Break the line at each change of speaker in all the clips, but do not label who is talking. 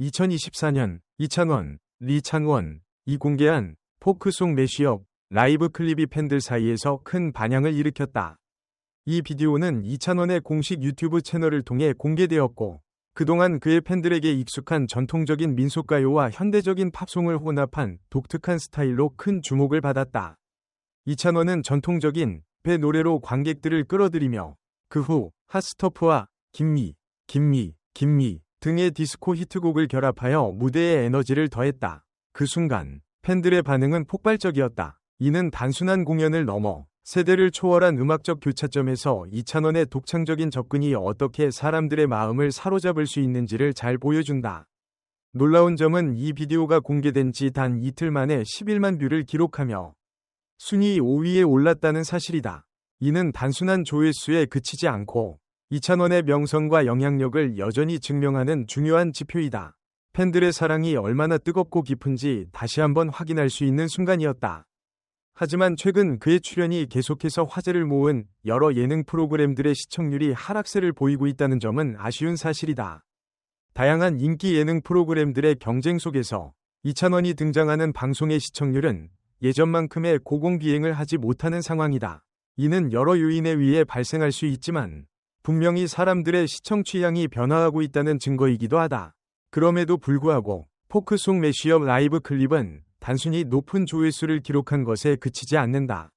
(2024년) 이찬원, 리창원이 공개한 포크송 매시업 라이브 클립이 팬들 사이에서 큰 반향을 일으켰다. 이 비디오는 이찬원의 공식 유튜브 채널을 통해 공개되었고 그동안 그의 팬들에게 익숙한 전통적인 민속가요와 현대적인 팝송을 혼합한 독특한 스타일로 큰 주목을 받았다. 이찬원은 전통적인 배 노래로 관객들을 끌어들이며 그후 핫스터프와 김미, 김미, 김미 등의 디스코 히트곡을 결합하여 무대에 에너지를 더했다. 그 순간 팬들의 반응은 폭발적이었다. 이는 단순한 공연을 넘어 세대를 초월한 음악적 교차점에서 이찬원의 독창적인 접근이 어떻게 사람들의 마음을 사로잡을 수 있는지를 잘 보여준다. 놀라운 점은 이 비디오가 공개된 지 단 이틀 만에 11만 뷰를 기록하며 순위 5위에 올랐다는 사실이다. 이는 단순한 조회수에 그치지 않고 이찬원의 명성과 영향력을 여전히 증명하는 중요한 지표이다. 팬들의 사랑이 얼마나 뜨겁고 깊은지 다시 한번 확인할 수 있는 순간이었다. 하지만 최근 그의 출연이 계속해서 화제를 모은 여러 예능 프로그램들의 시청률이 하락세를 보이고 있다는 점은 아쉬운 사실이다. 다양한 인기 예능 프로그램들의 경쟁 속에서 이찬원이 등장하는 방송의 시청률은 예전만큼의 고공비행을 하지 못하는 상황이다. 이는 여러 요인에 의해 발생할 수 있지만 분명히 사람들의 시청 취향이 변화하고 있다는 증거이기도 하다. 그럼에도 불구하고 포크송 매시업 라이브 클립은 단순히 높은 조회수를 기록한 것에 그치지 않는다.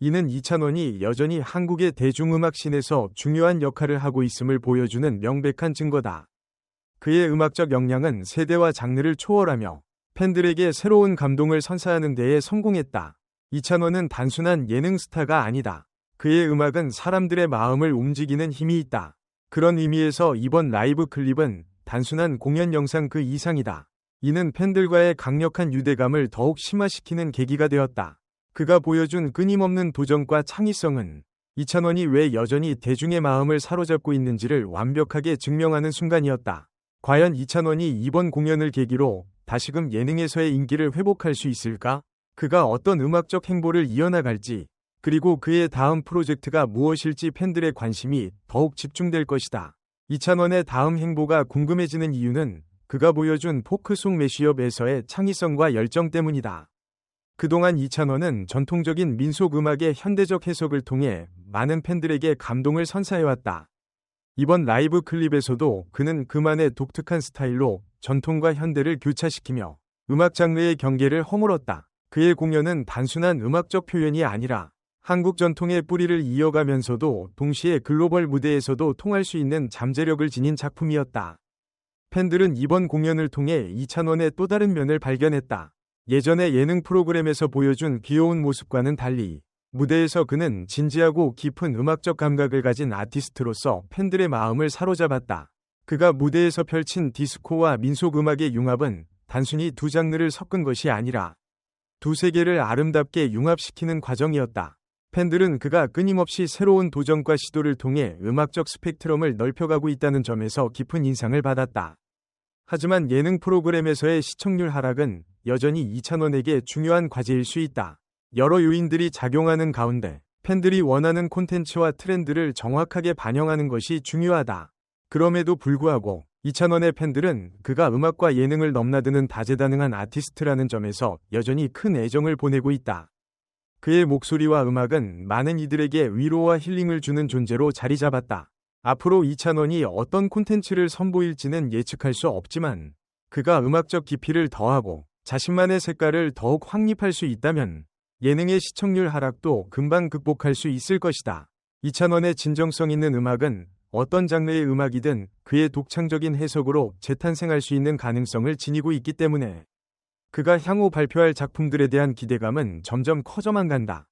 이는 이찬원이 여전히 한국의 대중음악 씬에서 중요한 역할을 하고 있음을 보여주는 명백한 증거다. 그의 음악적 역량은 세대와 장르를 초월하며 팬들에게 새로운 감동을 선사하는 데에 성공했다. 이찬원은 단순한 예능 스타가 아니다. 그의 음악은 사람들의 마음을 움직이는 힘이 있다. 그런 의미에서 이번 라이브 클립은 단순한 공연 영상 그 이상이다. 이는 팬들과의 강력한 유대감을 더욱 심화시키는 계기가 되었다. 그가 보여준 끊임없는 도전과 창의성은 이찬원이 왜 여전히 대중의 마음을 사로잡고 있는지를 완벽하게 증명하는 순간이었다. 과연 이찬원이 이번 공연을 계기로 다시금 예능에서의 인기를 회복할 수 있을까? 그가 어떤 음악적 행보를 이어나갈지, 그리고 그의 다음 프로젝트가 무엇일지 팬들의 관심이 더욱 집중될 것이다. 이찬원의 다음 행보가 궁금해지는 이유는 그가 보여준 포크송 매시업에서의 창의성과 열정 때문이다. 그동안 이찬원은 전통적인 민속 음악의 현대적 해석을 통해 많은 팬들에게 감동을 선사해왔다. 이번 라이브 클립에서도 그는 그만의 독특한 스타일로 전통과 현대를 교차시키며 음악 장르의 경계를 허물었다. 그의 공연은 단순한 음악적 표현이 아니라 한국 전통의 뿌리를 이어가면서도 동시에 글로벌 무대에서도 통할 수 있는 잠재력을 지닌 작품이었다. 팬들은 이번 공연을 통해 이찬원의 또 다른 면을 발견했다. 예전의 예능 프로그램에서 보여준 귀여운 모습과는 달리 무대에서 그는 진지하고 깊은 음악적 감각을 가진 아티스트로서 팬들의 마음을 사로잡았다. 그가 무대에서 펼친 디스코와 민속 음악의 융합은 단순히 두 장르를 섞은 것이 아니라 두 세계를 아름답게 융합시키는 과정이었다. 팬들은 그가 끊임없이 새로운 도전과 시도를 통해 음악적 스펙트럼을 넓혀가고 있다는 점에서 깊은 인상을 받았다. 하지만 예능 프로그램에서의 시청률 하락은 여전히 이찬원에게 중요한 과제일 수 있다. 여러 요인들이 작용하는 가운데 팬들이 원하는 콘텐츠와 트렌드를 정확하게 반영하는 것이 중요하다. 그럼에도 불구하고 이찬원의 팬들은 그가 음악과 예능을 넘나드는 다재다능한 아티스트라는 점에서 여전히 큰 애정을 보내고 있다. 그의 목소리와 음악은 많은 이들에게 위로와 힐링을 주는 존재로 자리 잡았다. 앞으로 이찬원이 어떤 콘텐츠를 선보일지는 예측할 수 없지만 그가 음악적 깊이를 더하고 자신만의 색깔을 더욱 확립할 수 있다면 예능의 시청률 하락도 금방 극복할 수 있을 것이다. 이찬원의 진정성 있는 음악은 어떤 장르의 음악이든 그의 독창적인 해석으로 재탄생할 수 있는 가능성을 지니고 있기 때문에 그가 향후 발표할 작품들에 대한 기대감은 점점 커져만 간다.